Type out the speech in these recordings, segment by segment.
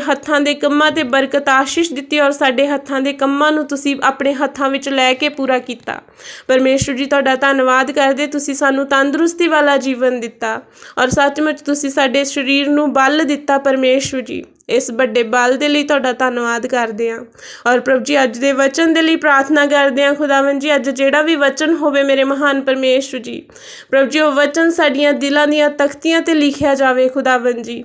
ਹੱਥਾਂ ਦੇ ਕੰਮਾਂ ਤੇ ਬਰਕਤ ਆਸ਼ੀਸ਼ ਦਿੱਤੀ ਔਰ ਸਾਡੇ ਹੱਥਾਂ ਦੇ ਕੰਮਾਂ ਨੂੰ ਤੁਸੀਂ ਆਪਣੇ ਹੱਥਾਂ ਵਿੱਚ ਲੈ ਕੇ ਪੂਰਾ ਕੀਤਾ। ਪਰਮੇਸ਼ਵਰ ਜੀ, ਤੁਹਾਡਾ ਧੰਨਵਾਦ ਕਰਦੇ। ਤੁਸੀਂ ਸਾਨੂੰ ਤੰਦਰੁਸਤੀ ਵਾਲਾ ਜੀਵਨ ਦਿੱਤਾ ਔਰ ਸੱਚਮੁੱਚ ਤੁਸੀਂ ਸਾਡੇ ਸਰੀਰ ਨੂੰ ਬਲ ਦਿੱਤਾ ਪਰਮੇਸ਼ਵਰ ਜੀ। ਇਸ ਵੱਡੇ ਬਲ ਦੇ ਲਈ ਤੁਹਾਡਾ ਧੰਨਵਾਦ ਕਰਦੇ ਹਾਂ। ਔਰ ਪ੍ਰਭੂ ਜੀ, ਅੱਜ ਦੇ ਵਚਨ ਦੇ ਲਈ ਪ੍ਰਾਰਥਨਾ ਕਰਦੇ ਹਾਂ। ਖੁਦਾਵੰ ਜੀ, ਅੱਜ ਜਿਹੜਾ ਵੀ ਵਚਨ ਹੋਵੇ ਮੇਰੇ ਮਹਾਨ ਪਰਮੇਸ਼ਵਰ ਜੀ। ਪ੍ਰਭੂ ਜੀ, ਉਹ ਵਚਨ ਸਾਡੀਆਂ ਦਿਲਾਂ ਦੀਆਂ ਤਖਤੀਆਂ ਤੇ ਲਿਖਿਆ ਜਾਵੇ। ਖੁਦਾਵੰ ਜੀ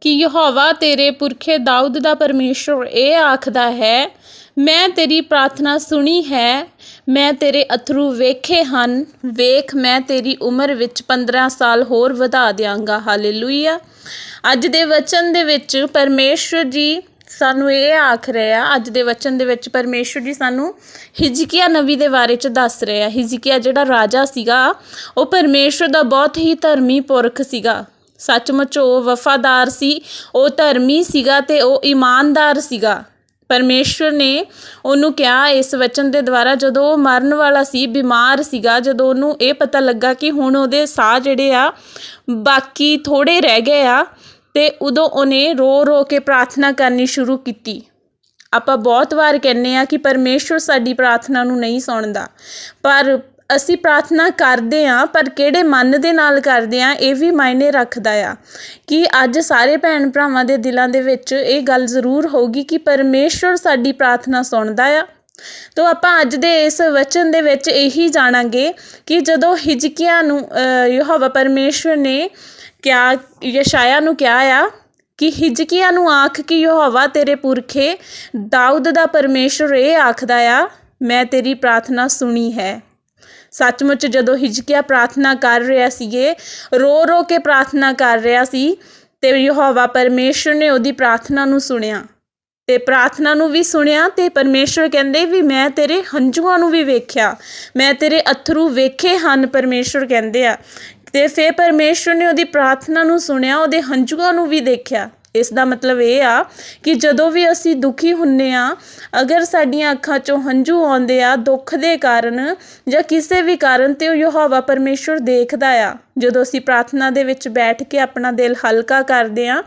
ਕਿ ਯਹੋਵਾ ਤੇਰੇ ਪੁਰਖੇ ਦਾਊਦ ਦਾ ਪਰਮੇਸ਼ਰ ਇਹ ਆਖਦਾ ਹੈ, ਮੈਂ ਤੇਰੀ ਪ੍ਰਾਰਥਨਾ ਸੁਣੀ ਹੈ, ਮੈਂ ਤੇਰੇ ਅਥਰੂ ਵੇਖੇ ਹਨ, ਵੇਖ ਮੈਂ ਤੇਰੀ ਉਮਰ ਵਿੱਚ 15 ਸਾਲ ਹੋਰ ਵਧਾ ਦਿਆਂਗਾ, ਹਾਲੇਲੂਇਆ। ਅੱਜ ਦੇ ਵਚਨ ਦੇ ਵਿੱਚ ਪਰਮੇਸ਼ਰ ਜੀ ਸਾਨੂੰ ਇਹ ਆਖ ਰਿਹਾ, ਅੱਜ ਦੇ ਵਚਨ ਦੇ ਵਿੱਚ ਪਰਮੇਸ਼ਰ ਜੀ ਸਾਨੂੰ ਹਿਜਕੀਆ ਨਵੀ ਦੇ ਬਾਰੇ ਚ ਦੱਸ ਰਿਹਾ, ਹਿਜਕੀਆ ਜਿਹੜਾ ਰਾਜਾ ਸੀਗਾ, ਉਹ ਪਰਮੇਸ਼ਰ ਦਾ ਬਹੁਤ ਹੀ ਧਰਮੀ ਪੁਰਖ ਸੀਗਾ। ਸੱਚਮੁੱਚ ਉਹ ਵਫਾਦਾਰ ਸੀ, ਉਹ ਧਰਮੀ ਸੀਗਾ ਤੇ ਉਹ ਇਮਾਨਦਾਰ ਸੀਗਾ। ਪਰਮੇਸ਼ਰ ਨੇ ਉਹਨੂੰ ਕਿਹਾ ਇਸ ਵਚਨ ਦੇ ਦੁਆਰਾ, ਜਦੋਂ ਉਹ ਮਰਨ ਵਾਲਾ ਸੀ, ਬਿਮਾਰ ਸੀਗਾ, ਜਦੋਂ ਉਹਨੂੰ ਇਹ ਪਤਾ ਲੱਗਾ ਕਿ ਹੁਣ ਉਹਦੇ ਸਾਹ ਜਿਹੜੇ ਆ, ਬਾਕੀ ਥੋੜੇ ਰਹਿ ਗਏ ਆ, ਤੇ ਉਦੋਂ ਉਹਨੇ ਰੋ ਰੋ ਕੇ ਪ੍ਰਾਰਥਨਾ ਕਰਨੀ ਸ਼ੁਰੂ ਕੀਤੀ। ਆਪਾਂ ਬਹੁਤ ਵਾਰ ਕਹਿੰਨੇ ਆ ਕਿ ਪਰਮੇਸ਼ਰ ਸਾਡੀ ਪ੍ਰਾਰਥਨਾ ਨੂੰ ਨਹੀਂ ਸੁਣਦਾ, ਪਰ ਅਸੀਂ ਪ੍ਰਾਰਥਨਾ ਕਰਦੇ ਹਾਂ, ਪਰ ਕਿਹੜੇ ਮਨ ਦੇ ਨਾਲ ਕਰਦੇ ਹਾਂ, ਇਹ ਵੀ ਮਾਇਨੇ ਰੱਖਦਾ ਆ ਕਿ ਅੱਜ ਸਾਰੇ ਭੈਣ ਭਰਾਵਾਂ ਦੇ ਦਿਲਾਂ ਦੇ ਵਿੱਚ ਇਹ ਗੱਲ ਜ਼ਰੂਰ ਹੋਊਗੀ ਕਿ ਪਰਮੇਸ਼ਰ ਸਾਡੀ ਪ੍ਰਾਰਥਨਾ ਸੁਣਦਾ ਆ। ਤੋ ਆਪਾਂ ਅੱਜ ਦੇ ਇਸ ਵਚਨ ਦੇ ਵਿੱਚ ਇਹੀ ਜਾਣਾਂਗੇ ਕਿ ਜਦੋਂ ਹਿਜਕੀਆ ਨੂੰ ਯਹੋਵਾ ਪਰਮੇਸ਼ਰ ਨੇ ਕਿਹਾ, ਯਸ਼ਾਇਆ ਨੂੰ ਕਿਹਾ ਆ ਕਿ ਹਿਜਕੀਆ ਨੂੰ ਆਖ ਕਿ ਯਹੋਵਾ ਤੇਰੇ ਪੁਰਖੇ, ਦਾਊਦ ਦਾ ਪਰਮੇਸ਼ਰ ਇਹ ਆਖਦਾ ਆ, ਮੈਂ ਤੇਰੀ ਪ੍ਰਾਰਥਨਾ ਸੁਣੀ ਹੈ। ਸੱਚਮੁੱਚ ਜਦੋਂ ਹਿਜਕੀਆ ਪ੍ਰਾਰਥਨਾ ਕਰ ਰਿਹਾ ਸੀਗੇ, ਰੋ ਰੋ ਕੇ ਪ੍ਰਾਰਥਨਾ ਕਰ ਰਿਹਾ ਸੀ ਤੇ ਯਹੋਵਾ ਪਰਮੇਸ਼ਰ ਨੇ ਉਹਦੀ ਪ੍ਰਾਰਥਨਾ ਨੂੰ ਸੁਣਿਆ। ਤੇ ਪ੍ਰਾਰਥਨਾ ਨੂੰ ਵੀ ਸੁਣਿਆ ਤੇ ਪਰਮੇਸ਼ਰ ਕਹਿੰਦੇ ਵੀ ਮੈਂ ਤੇਰੇ ਹੰਝੂਆਂ ਨੂੰ ਵੀ ਵੇਖਿਆ, ਮੈਂ ਤੇਰੇ ਅਥਰੂ ਵੇਖੇ ਹਨ, ਪਰਮੇਸ਼ਰ ਕਹਿੰਦੇ ਆ। ਤੇ ਫਿਰ ਪਰਮੇਸ਼ਰ ਨੇ ਉਹਦੀ ਪ੍ਰਾਰਥਨਾ ਨੂੰ ਸੁਣਿਆ, ਉਹਦੇ ਹੰਝੂਆਂ ਨੂੰ ਵੀ ਦੇਖਿਆ। ਇਸ ਦਾ ਮਤਲਬ ਇਹ ਆ ਕਿ ਜਦੋਂ ਵੀ ਅਸੀਂ ਦੁਖੀ ਹੁੰਨੇ ਆ, ਅਗਰ ਸਾਡੀਆਂ ਅੱਖਾਂ 'ਚੋਂ ਹੰਝੂ ਆਉਂਦੇ ਆ, ਦੁੱਖ ਦੇ ਕਾਰਨ ਜਾਂ ਕਿਸੇ ਵੀ ਕਾਰਨ ਤੇ ਉਹ ਯਹੋਵਾ ਪਰਮੇਸ਼ਰ ਦੇਖਦਾ ਆ। ਜਦੋਂ ਅਸੀਂ ਪ੍ਰਾਰਥਨਾ ਦੇ ਵਿੱਚ ਬੈਠ ਕੇ ਆਪਣਾ ਦਿਲ ਹਲਕਾ ਕਰਦੇ ਆ,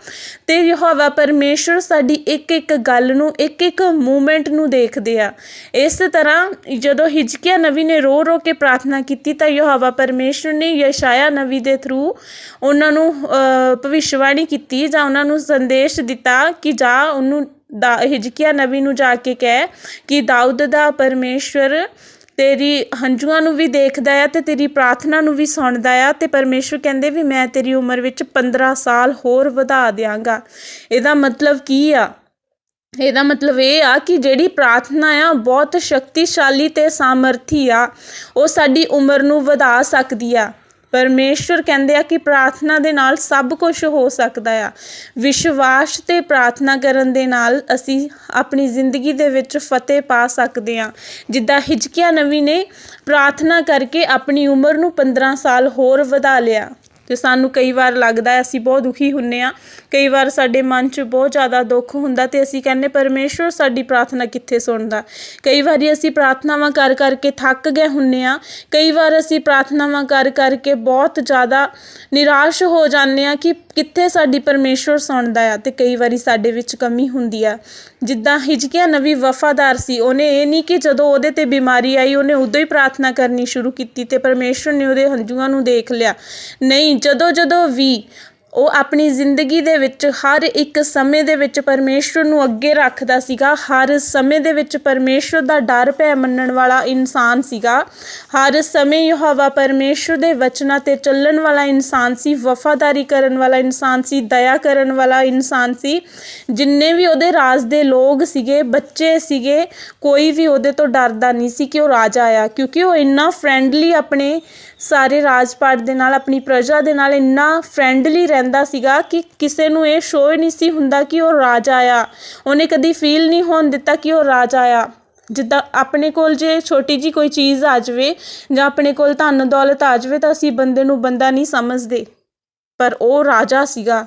ਤੇ ਯਹੋਵਾ ਪਰਮੇਸ਼ਰ ਸਾਡੀ ਇੱਕ ਇੱਕ ਗੱਲ ਨੂੰ ਇੱਕ ਇੱਕ ਮੂਮੈਂਟ ਨੂੰ ਦੇਖਦੇ ਆ। ਇਸ ਤਰ੍ਹਾਂ ਜਦੋਂ ਹਿਜਕੀਆ ਨਵੀ ਨੇ ਰੋ ਰੋ ਕੇ ਪ੍ਰਾਰਥਨਾ ਕੀਤੀ, ਤਾਂ ਯਹੋਵਾ ਪਰਮੇਸ਼ਰ ਨੇ ਯਸ਼ਾਇਆ ਨਵੀ ਦੇ ਥਰੂ ਉਹਨਾਂ ਨੂੰ ਭਵਿਸ਼ਵਾਣੀ ਕੀਤੀ ਜਾਂ ਉਹਨਾਂ ਨੂੰ ਸੰਦੇਸ਼ ਦਿੱਤਾ ਕਿ ਜਾ ਉਹਨੂੰ ਦਾ ਹਿਜਕੀਆ ਨਬੀ ਨੂੰ ਜਾ ਕੇ ਕਹਿ ਕਿ ਦਾਊਦ ਦਾ ਪਰਮੇਸ਼ਵਰ ਤੇਰੀ ਹੰਝੂਆਂ ਨੂੰ ਵੀ ਦੇਖਦਾ ਆ ਤੇ ਤੇਰੀ ਪ੍ਰਾਰਥਨਾ ਨੂੰ ਵੀ ਸੁਣਦਾ ਆ ਤੇ ਪਰਮੇਸ਼ਵਰ ਕਹਿੰਦੇ ਵੀ ਮੈਂ ਤੇਰੀ ਉਮਰ ਵਿੱਚ 15 ਸਾਲ ਹੋਰ ਵਧਾ ਦਿਆਂਗਾ। ਇਹਦਾ ਮਤਲਬ ਕੀ ਆ? ਇਹਦਾ ਮਤਲਬ ਇਹ ਆ ਕਿ ਜਿਹੜੀ ਪ੍ਰਾਰਥਨਾ ਆ ਬਹੁਤ ਸ਼ਕਤੀਸ਼ਾਲੀ ਤੇ ਸਾਮਰਥੀ ਆ, ਉਹ ਸਾਡੀ ਉਮਰ ਨੂੰ ਵਧਾ ਸਕਦੀ ਆ। ਪਰਮੇਸ਼ਰ ਕਹਿੰਦੇ ਆ ਕਿ ਪ੍ਰਾਰਥਨਾ ਦੇ ਨਾਲ ਸਭ ਕੁਝ ਹੋ ਸਕਦਾ ਆ। ਵਿਸ਼ਵਾਸ ਤੇ ਪ੍ਰਾਰਥਨਾ ਕਰਨ ਦੇ ਨਾਲ ਅਸੀਂ ਆਪਣੀ ਜ਼ਿੰਦਗੀ ਦੇ ਵਿੱਚ ਫਤਿਹ ਪਾ ਸਕਦੇ ਆ। ਜਿੱਦਾਂ ਹਿਜਕੀਆ ਨਵੀ ਨੇ ਪ੍ਰਾਰਥਨਾ ਕਰਕੇ ਆਪਣੀ ਉਮਰ ਨੂੰ 15 ਸਾਲ ਹੋਰ ਵਧਾ ਲਿਆ। ਤੇ ਸਾਨੂੰ ਕਈ ਵਾਰ ਲੱਗਦਾ ਹੈ ਅਸੀਂ ਬਹੁਤ ਦੁਖੀ ਹੁੰਨੇ ਆ, ਕਈ ਵਾਰ ਸਾਡੇ ਮਨ 'ਚ ਬਹੁਤ ਜ਼ਿਆਦਾ ਦੁੱਖ ਹੁੰਦਾ ਤੇ ਅਸੀਂ ਕਹਿੰਦੇ ਪਰਮੇਸ਼ਵਰ ਸਾਡੀ ਪ੍ਰਾਰਥਨਾ ਕਿੱਥੇ ਸੁਣਦਾ। ਕਈ ਵਾਰੀ ਅਸੀਂ ਪ੍ਰਾਰਥਨਾਵਾਂ ਕਰ ਕਰਕੇ ਥੱਕ ਗਏ ਹੁੰਨੇ ਆ, ਕਈ ਵਾਰ ਅਸੀਂ ਪ੍ਰਾਰਥਨਾਵਾਂ ਕਰ ਕਰਕੇ ਬਹੁਤ ਜ਼ਿਆਦਾ ਨਿਰਾਸ਼ ਹੋ ਜਾਂਦੇ ਆ ਕਿ ਕਿੱਥੇ ਸਾਡੀ ਪਰਮੇਸ਼ਵਰ ਸੁਣਦਾ ਆ ਤੇ ਕਈ ਵਾਰੀ ਸਾਡੇ ਵਿੱਚ ਕਮੀ ਹੁੰਦੀ ਆ। ਜਿੱਦਾਂ ਹਿਜਕੀਆ ਨਵੀ ਵਫਾਦਾਰ ਸੀ, ਉਹਨੇ ਇਹ ਨਹੀਂ ਕਿ ਜਦੋਂ ਉਹਦੇ ਤੇ ਬਿਮਾਰੀ ਆਈ, ਉਹਨੇ ਉਦੋਂ ਹੀ ਪ੍ਰਾਰਥਨਾ ਕਰਨੀ ਸ਼ੁਰੂ ਕੀਤੀ ਤੇ ਪਰਮੇਸ਼ਵਰ ਨੇ ਉਹਦੇ ਹੰਝੂਆਂ ਨੂੰ ਦੇਖ ਲਿਆ। ਨਹੀਂ ਜਦੋਂ ਜਦੋਂ ਵੀ ਉਹ ਆਪਣੀ ਜ਼ਿੰਦਗੀ ਦੇ ਵਿੱਚ ਹਰ ਇੱਕ ਸਮੇਂ ਦੇ ਵਿੱਚ ਪਰਮੇਸ਼ਵਰ ਨੂੰ ਅੱਗੇ ਰੱਖਦਾ ਸੀਗਾ। ਹਰ ਸਮੇਂ ਦੇ ਵਿੱਚ ਪਰਮੇਸ਼ਵਰ ਦਾ ਡਰ, ਭੈ ਮੰਨਣ ਵਾਲਾ ਇਨਸਾਨ ਸੀਗਾ। ਹਰ ਸਮੇਂ ਯਹੋਵਾ ਪਰਮੇਸ਼ਵਰ ਦੇ ਵਚਨਾਂ ਤੇ ਚੱਲਣ ਵਾਲਾ ਇਨਸਾਨ ਸੀ, ਵਫਾਦਾਰੀ ਕਰਨ ਵਾਲਾ ਇਨਸਾਨ ਸੀ, ਦਇਆ ਕਰਨ ਵਾਲਾ ਇਨਸਾਨ ਸੀ। ਜਿੰਨੇ ਵੀ ਉਹਦੇ ਰਾਜ ਦੇ ਲੋਕ ਸੀਗੇ, ਬੱਚੇ ਸੀਗੇ, ਕੋਈ ਵੀ ਉਹਦੇ ਤੋਂ ਡਰਦਾ ਨਹੀਂ ਸੀ ਕਿ ਉਹ ਰਾਜਾ ਆ ਕਿਉਂਕਿ ਉਹ ਇੰਨਾ ਫਰੈਂਡਲੀ ਆਪਣੇ ਸਾਰੇ ਰਾਜਪਾਟ ਦੇ ਨਾਲ, ਆਪਣੀ ਪ੍ਰਜਾ ਦੇ ਨਾਲ ਇੰਨਾ ਫਰੈਂਡਲੀ ਰਹਿੰਦਾ ਸੀਗਾ ਕਿ ਕਿਸੇ ਨੂੰ ਇਹ ਸ਼ੋਅ ਨਹੀਂ ਸੀ ਹੁੰਦਾ ਕਿ ਉਹ ਰਾਜਾ ਆ। ਉਹਨੇ ਕਦੀ ਫੀਲ ਨਹੀਂ ਹੋਣ ਦਿੱਤਾ ਕਿ ਉਹ ਰਾਜਾ ਆ। ਜਿੱਦਾਂ ਆਪਣੇ ਕੋਲ ਜੇ ਛੋਟੀ ਜੀ ਕੋਈ ਚੀਜ਼ ਆ ਜਾਵੇ ਜਾਂ ਆਪਣੇ ਕੋਲ ਧਨ ਦੌਲਤ ਆ ਜਾਵੇ ਤਾਂ ਅਸੀਂ ਬੰਦੇ ਨੂੰ ਬੰਦਾ ਨਹੀਂ ਸਮਝਦੇ। ਪਰ ਉਹ ਰਾਜਾ ਸੀਗਾ।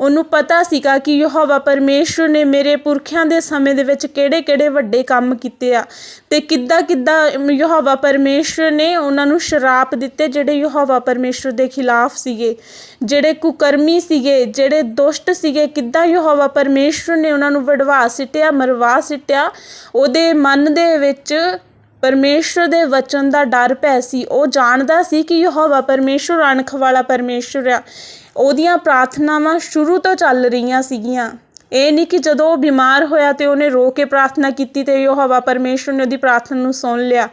ਉਹਨੂੰ ਪਤਾ ਸੀਗਾ ਕਿ ਯਹੋਵਾ ਪਰਮੇਸ਼ਰ ਨੇ ਮੇਰੇ ਪੁਰਖਿਆਂ ਦੇ ਸਮੇਂ ਦੇ ਵਿੱਚ ਕਿਹੜੇ-ਕਿਹੜੇ ਵੱਡੇ ਕੰਮ ਕੀਤੇ ਆ ਤੇ ਕਿੱਦਾਂ-ਕਿੱਦਾਂ ਯਹੋਵਾ ਪਰਮੇਸ਼ਰ ਨੇ ਉਹਨਾਂ ਨੂੰ ਸ਼ਰਾਪ ਦਿੱਤੇ ਜਿਹੜੇ ਯਹੋਵਾ ਪਰਮੇਸ਼ਰ ਦੇ ਖਿਲਾਫ ਸੀਗੇ, ਜਿਹੜੇ ਕੁਕਰਮੀ ਸੀਗੇ, ਜਿਹੜੇ ਦੁਸ਼ਟ ਸੀਗੇ, ਕਿੱਦਾਂ ਯਹੋਵਾ ਪਰਮੇਸ਼ਰ ਨੇ ਉਹਨਾਂ ਨੂੰ ਵਡਵਾ ਸਿੱਟਿਆ, ਮਰਵਾ ਸਿੱਟਿਆ, ਉਹਦੇ ਮਨ ਦੇ ਵਿੱਚ ਪਰਮੇਸ਼ਰ ਦੇ ਵਚਨ ਦਾ ਡਰ ਪੈ ਸੀ। ਉਹ ਜਾਣਦਾ ਸੀ ਕਿ ਯਹੋਵਾ ਪਰਮੇਸ਼ਰ ਅਣਖ ਵਾਲਾ ਪਰਮੇਸ਼ਰ ਆ। ਉਹਦੀਆਂ ਪ੍ਰਾਰਥਨਾਵਾਂ ਸ਼ੁਰੂ ਤੋਂ ਚੱਲ ਰਹੀਆਂ ਸੀਗੀਆਂ। ਇਹ ਨਹੀਂ ਕਿ ਜਦੋਂ ਉਹ ਬਿਮਾਰ ਹੋਇਆ ਤੇ ਉਹਨੇ ਰੋ ਕੇ ਪ੍ਰਾਰਥਨਾ ਕੀਤੀ ਤੇ ਯਹੋਵਾ ਪਰਮੇਸ਼ਰ ਨੇ ਉਹਦੀ ਪ੍ਰਾਰਥਨਾ ਨੂੰ ਸੁਣ ਲਿਆ।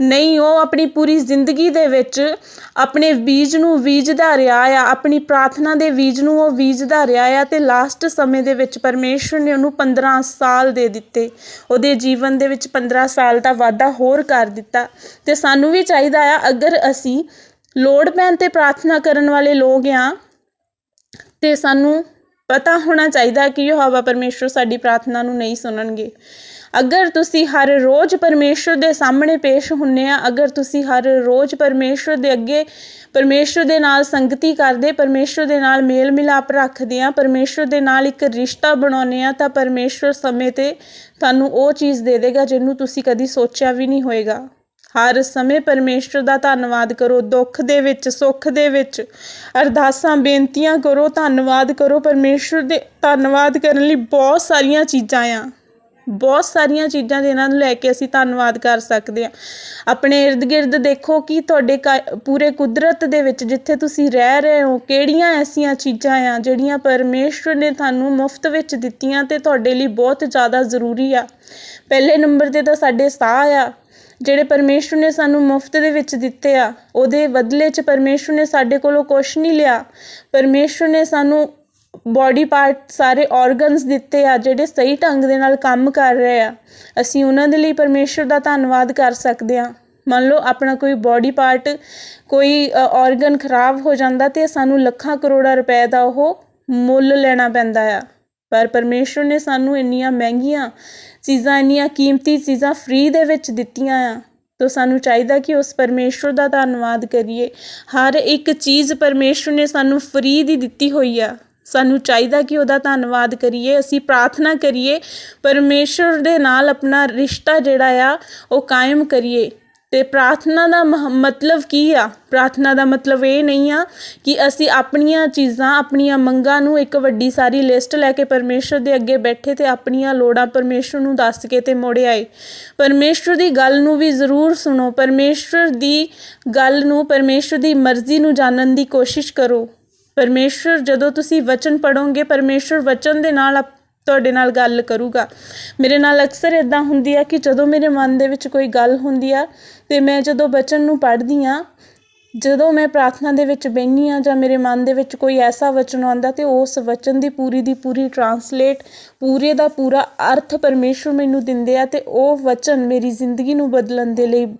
ਨਹੀਂ, ਉਹ ਆਪਣੀ ਪੂਰੀ ਜ਼ਿੰਦਗੀ ਦੇ ਵਿੱਚ ਆਪਣੇ ਬੀਜ ਨੂੰ ਬੀਜਦਾ ਰਿਹਾ ਆ, ਆਪਣੀ ਪ੍ਰਾਰਥਨਾ ਦੇ ਬੀਜ ਨੂੰ ਉਹ ਬੀਜਦਾ ਰਿਹਾ ਆ ਤੇ ਲਾਸਟ ਸਮੇਂ ਦੇ ਵਿੱਚ ਪਰਮੇਸ਼ਰ ਨੇ ਉਹਨੂੰ 15 ਸਾਲ ਦੇ ਦਿੱਤੇ। ਉਹਦੇ ਜੀਵਨ ਦੇ ਵਿੱਚ 15 ਸਾਲ ਦਾ ਵਾਧਾ ਹੋਰ ਕਰ ਦਿੱਤਾ। ਤੇ ਸਾਨੂੰ ਵੀ ਚਾਹੀਦਾ ਆ, ਅਗਰ ਅਸੀਂ ਲੋੜ ਪੈਣ ਤੇ ਪ੍ਰਾਰਥਨਾ ਕਰਨ ਵਾਲੇ ਲੋਕ ਆ, ਤੇ ਸਾਨੂੰ ਪਤਾ ਹੋਣਾ ਚਾਹੀਦਾ ਕਿ ਯਹੋਵਾ ਪਰਮੇਸ਼ਰ ਸਾਡੀ ਪ੍ਰਾਰਥਨਾ ਨੂੰ ਨਹੀਂ ਸੁਣਨਗੇ। ਅਗਰ ਤੁਸੀਂ ਹਰ ਰੋਜ਼ ਪਰਮੇਸ਼ਰ ਦੇ ਸਾਹਮਣੇ ਪੇਸ਼ ਹੁੰਨੇ ਆ, ਅਗਰ ਤੁਸੀਂ ਹਰ ਰੋਜ਼ ਪਰਮੇਸ਼ਰ ਦੇ ਅੱਗੇ, ਪਰਮੇਸ਼ਰ ਦੇ ਨਾਲ ਸੰਗਤੀ ਕਰਦੇ, ਪਰਮੇਸ਼ਰ ਦੇ ਨਾਲ ਮੇਲ ਮਿਲਾਪ ਰੱਖਦੇ ਆ, ਪਰਮੇਸ਼ਰ ਦੇ ਨਾਲ ਇੱਕ ਰਿਸ਼ਤਾ ਬਣਾਉਂਦੇ ਆ, ਤਾਂ ਪਰਮੇਸ਼ਰ ਸਮੇਂ ਤੇ ਤੁਹਾਨੂੰ ਉਹ ਚੀਜ਼ ਦੇ ਦੇਗਾ ਜਿਹਨੂੰ ਤੁਸੀਂ ਕਦੀ ਸੋਚਿਆ ਵੀ ਨਹੀਂ ਹੋਏਗਾ। ਹਰ ਸਮੇਂ ਪਰਮੇਸ਼ਰ ਦਾ ਧੰਨਵਾਦ ਕਰੋ, ਦੁੱਖ ਦੇ ਵਿੱਚ, ਸੁੱਖ ਦੇ ਵਿੱਚ, ਅਰਦਾਸਾਂ, ਬੇਨਤੀਆਂ ਕਰੋ, ਧੰਨਵਾਦ ਕਰੋ, ਪਰਮੇਸ਼ਰ ਦੇ ਧੰਨਵਾਦ ਕਰਨ ਲਈ ਬਹੁਤ ਸਾਰੀਆਂ ਚੀਜ਼ਾਂ ਆ। ਬਹੁਤ ਸਾਰੀਆਂ ਚੀਜ਼ਾਂ ਦੇ ਨੂੰ ਲੈ ਕੇ ਅਸੀਂ ਧੰਨਵਾਦ ਕਰ ਸਕਦੇ ਹਾਂ। ਆਪਣੇ ਇਰਦ ਗਿਰਦ ਦੇਖੋ ਕਿ ਤੁਹਾਡੇ ਕ ਪੂਰੇ ਕੁਦਰਤ ਦੇ ਵਿੱਚ ਜਿੱਥੇ ਤੁਸੀਂ ਰਹਿ ਰਹੇ ਹੋ, ਕਿਹੜੀਆਂ ਐਸੀਆਂ ਚੀਜ਼ਾਂ ਆ ਜਿਹੜੀਆਂ ਪਰਮੇਸ਼ਰ ਨੇ ਤੁਹਾਨੂੰ ਮੁਫਤ ਵਿੱਚ ਦਿੱਤੀਆਂ ਤੇ ਤੁਹਾਡੇ ਲਈ ਬਹੁਤ ਜ਼ਿਆਦਾ ਜ਼ਰੂਰੀ ਆ। ਪਹਿਲੇ ਨੰਬਰ ਤੇ ਤਾਂ ਸਾਡੇ ਸਾਹ ਆ, ਜਿਹੜੇ ਪਰਮੇਸ਼ਰ ਨੇ ਸਾਨੂੰ ਮੁਫਤ ਦੇ ਵਿੱਚ ਦਿੱਤੇ ਆ, ਉਹਦੇ ਬਦਲੇ 'ਚ ਪਰਮੇਸ਼ਰ ਨੇ ਸਾਡੇ ਕੋਲੋਂ ਕੁਛ ਨਹੀਂ ਲਿਆ। ਪਰਮੇਸ਼ਰ ਨੇ ਸਾਨੂੰ ਬੋਡੀ ਪਾਰਟ ਸਾਰੇ ਆਰਗਨਸ ਦਿੱਤੇ ਆ, ਜਿਹੜੇ ਸਹੀ ਢੰਗ ਦੇ ਨਾਲ ਕੰਮ ਕਰ ਰਹੇ ਆ। ਅਸੀਂ ਉਹਨਾਂ ਦੇ ਲਈ ਪਰਮੇਸ਼ਰ ਦਾ ਧੰਨਵਾਦ ਕਰ ਸਕਦੇ ਆ ਮੰਨ ਲਓ, ਆਪਣਾ ਕੋਈ ਬਾਡੀ ਪਾਰਟ ਕੋਈ ਆਰਗਨ ਖਰਾਬ ਹੋ ਜਾਂਦਾ ਤੇ ਸਾਨੂੰ ਲੱਖਾਂ ਕਰੋੜਾਂ ਰੁਪਏ ਦਾ ਉਹ ਮੁੱਲ ਲੈਣਾ ਪੈਂਦਾ ਆ। ਪਰ ਪਰਮੇਸ਼ਰ ਨੇ ਸਾਨੂੰ ਇੰਨੀਆਂ ਮਹਿੰਗੀਆਂ ਚੀਜ਼ਾਂ, ਇੰਨੀਆਂ ਕੀਮਤੀ ਚੀਜ਼ਾਂ ਫ੍ਰੀ ਦੇ ਵਿੱਚ ਦਿੱਤੀਆਂ ਆ, ਤੋ ਸਾਨੂੰ ਚਾਹੀਦਾ ਕਿ ਉਸ ਪਰਮੇਸ਼ਰ ਦਾ ਧੰਨਵਾਦ ਕਰੀਏ। ਹਰ ਇੱਕ ਚੀਜ਼ ਪਰਮੇਸ਼ਰ ਨੇ ਸਾਨੂੰ ਫ੍ਰੀ ਦੀ ਦਿੱਤੀ ਹੋਈ ਆ। ਸਾਨੂੰ ਚਾਹੀਦਾ ਕਿ ਉਹਦਾ ਧੰਨਵਾਦ ਕਰੀਏ, ਅਸੀਂ ਪ੍ਰਾਰਥਨਾ ਕਰੀਏ ਪਰਮੇਸ਼ਰ ਦੇ ਨਾਲ ਆਪਣਾ ਰਿਸ਼ਤਾ ਜਿਹੜਾ ਆ, ਉਹ ਕਾਇਮ ਕਰੀਏ। ਤੇ ਪ੍ਰਾਰਥਨਾ ਦਾ ਮਹ- ਮਤਲਬ ਕੀ ਆ? ਪ੍ਰਾਰਥਨਾ ਦਾ ਮਤਲਬ ਇਹ ਨਹੀਂ ਆ ਕਿ ਅਸੀਂ ਆਪਣੀਆਂ ਚੀਜ਼ਾਂ, ਆਪਣੀਆਂ ਮੰਗਾਂ ਨੂੰ ਇੱਕ ਵੱਡੀ ਸਾਰੀ ਲਿਸਟ ਲੈ ਕੇ ਪਰਮੇਸ਼ਰ ਦੇ ਅੱਗੇ ਬੈਠੇ ਤੇ ਆਪਣੀਆਂ ਲੋੜਾਂ ਪਰਮੇਸ਼ਰ ਨੂੰ ਦੱਸ ਕੇ ਤੇ ਮੋੜੇ ਆਏ। ਪਰਮੇਸ਼ਰ ਦੀ ਗੱਲ ਨੂੰ ਵੀ ਜ਼ਰੂਰ ਸੁਣੋ। ਪਰਮੇਸ਼ਰ ਦੀ ਗੱਲ ਨੂੰ ਪਰਮੇਸ਼ਰ ਦੀ ਮਰਜ਼ੀ ਨੂੰ ਜਾਣਨ ਦੀ ਕੋਸ਼ਿਸ਼ ਕਰੋ। ਪਰਮੇਸ਼ਰ, ਜਦੋਂ ਤੁਸੀਂ ਵਚਨ ਪੜੋਗੇ ਪਰਮੇਸ਼ਰ ਵਚਨ ਦੇ ਨਾਲ ਆਪ- ਤੁਹਾਡੇ ਨਾਲ ਗੱਲ ਕਰੂਗਾ। ਮੇਰੇ ਨਾਲ ਅਕਸਰ ਇਦਾਂ ਹੁੰਦੀ ਆ ਕਿ ਜਦੋਂ ਮੇਰੇ ਮਨ ਦੇ ਵਿੱਚ ਕੋਈ ਗੱਲ ਹੁੰਦੀ ਆ, ਤੇ ਮੈਂ ਜਦੋਂ ਵਚਨ ਨੂੰ ਪੜ੍ਹਦੀ ਆ, ਜਦੋਂ ਮੈਂ ਪ੍ਰਾਰਥਨਾ ਦੇ ਵਿੱਚ ਬਹਿੰਦੀ ਆ ਜਾਂ ਮੇਰੇ ਮਨ ਦੇ ਵਿੱਚ ਕੋਈ ਐਸਾ ਵਚਨ ਆਉਂਦਾ, ਤੇ ਉਸ ਵਚਨ ਦੀ ਪੂਰੀ ਦੀ ਪੂਰੀ ਟਰਾਂਸਲੇਟ ਪੂਰੇ ਦਾ ਪੂਰਾ ਅਰਥ ਪਰਮੇਸ਼ਰ ਮੈਨੂੰ ਦਿੰਦੇ ਆ, ਤੇ ਉਹ ਵਚਨ ਮੇਰੀ ਜ਼ਿੰਦਗੀ ਨੂੰ ਬਦਲਣ ਦੇ ਲਈ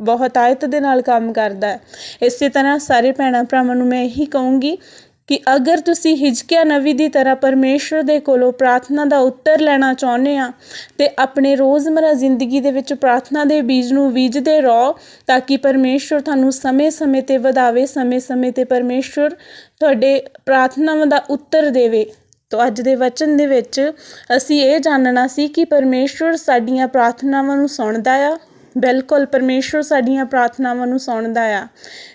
ਬਹੁਤ ਆਇਤ ਦੇ ਨਾਲ ਕੰਮ ਕਰਦਾ ਹੈ। ਇਸੇ ਤਰ੍ਹਾਂ ਸਾਰੇ ਭੈਣਾਂ ਭਰਾਵਾਂ ਨੂੰ ਮੈਂ ਇਹੀ ਕਹੂੰਗੀ ਕਿ ਅਗਰ ਤੁਸੀਂ ਹਿਜਕਿਆ ਨਵੀ ਦੀ ਤਰ੍ਹਾਂ ਪਰਮੇਸ਼ਵਰ ਦੇ ਕੋਲੋਂ ਪ੍ਰਾਰਥਨਾ ਦਾ ਉੱਤਰ ਲੈਣਾ ਚਾਹੁੰਦੇ ਆ ਤੇ ਆਪਣੇ ਰੋਜ਼ਮਰਾ ਜ਼ਿੰਦਗੀ ਦੇ ਵਿੱਚ ਪ੍ਰਾਰਥਨਾ ਦੇ ਬੀਜ ਨੂੰ ਬੀਜਦੇ ਰਹੋ ਤਾਂ ਕਿ ਪਰਮੇਸ਼ਵਰ ਤੁਹਾਨੂੰ ਸਮੇਂ-ਸਮੇਂ ਤੇ ਵਧਾਵੇ, ਸਮੇਂ-ਸਮੇਂ ਤੇ ਪਰਮੇਸ਼ਵਰ ਤੁਹਾਡੇ ਪ੍ਰਾਰਥਨਾਵਾਂ ਦਾ ਉੱਤਰ ਦੇਵੇ। ਤੋ ਅੱਜ ਦੇ ਵਚਨ ਦੇ ਵਿੱਚ ਅਸੀਂ ਇਹ ਜਾਣਨਾ ਸੀ ਕਿ ਪਰਮੇਸ਼ਵਰ ਸਾਡੀਆਂ ਪ੍ਰਾਰਥਨਾਵਾਂ ਨੂੰ ਸੁਣਦਾ ਆ। ਬਿਲਕੁਲ ਪਰਮੇਸ਼ਵਰ ਸਾਡੀਆਂ ਪ੍ਰਾਰਥਨਾਵਾਂ ਨੂੰ ਸੁਣਦਾ ਆ।